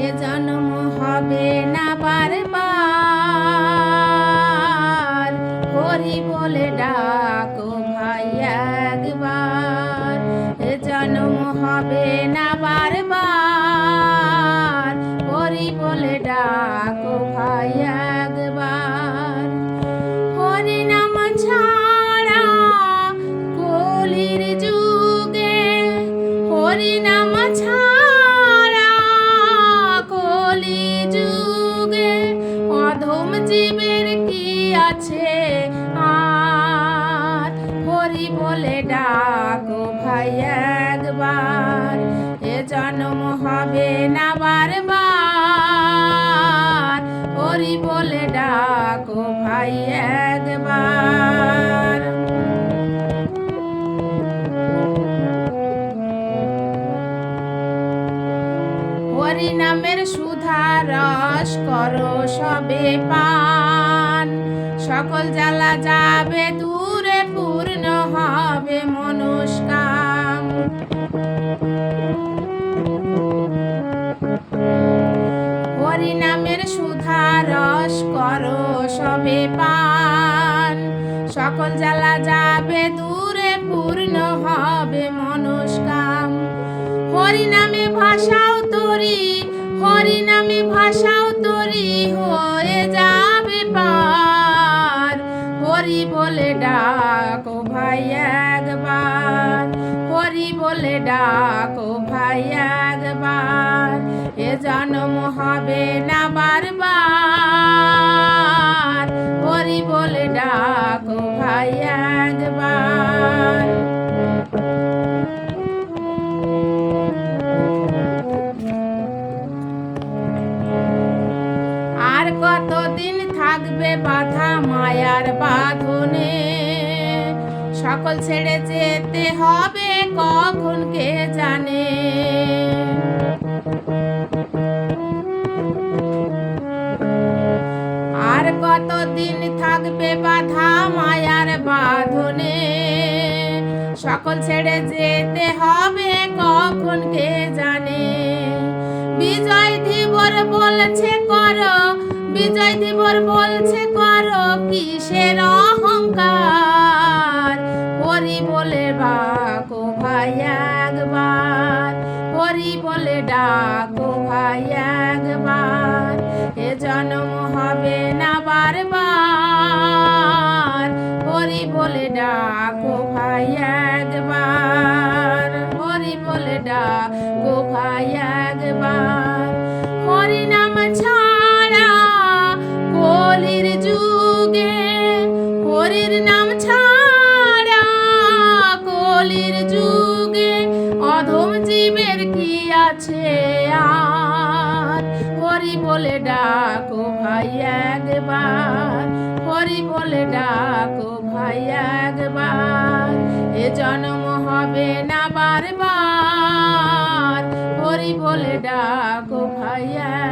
এ জন্ম হবে না বারবার। হরি বলে ডাকো বলে ডাকো ভাই একবার, এ জন্ম হবে না বারবার। হরি বলে ডাকো ভাই একবার। হরি নামের সুধা রস করো সবে পান। সকল জ্বালা যাবে দূরে পূর্ণ হবে মনস্কাম। হরি নামের সুধা রস করো সবে পান। সকল জ্বালা যাবে, দূরে পূর্ণ হবে মনস্কাম। হরি নামে ভাষাও তরি হরি নামে ভাষাও তরি, হয়ে পার হরি বলে ডাকো ভাই একবার হরি বলে ডাকো ভাই একবার, এ জন্ম হবে না বারবার। হরি বলে ডাকো ভাই একবার। আর কতদিন থাকবে বাধা মায়ার বাঁধনে। সকল ছেড়ে যেতে হবে কখন কে জানে। আর কতদিন থাকবে বাধা মায়ার বাঁধনে? সকল ছেড়ে যেতে হবে কখন কে জানে। বিজয় ধীবর বলছে, করো বিজয় ধীবর বলছে, করো কিসের অহংকার? হরি বলে, ডাকো ভাই একবার। হরি বলে, ডাকো ভাই একবার। এ জন্ম হবে না বারবার। হরি বলে, ডাকো ভাই একবার। হরি বলে, ডাকো ভাই একবার। আছে আর। হরি বলে ডাকো ভাই একবার, হরি বলে ডাকো ভাই একবার। এ জন্ম হবে না বারবার, হরি বলে ডাকো ভাই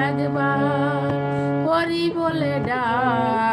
একবার। হরি বলে ডাকো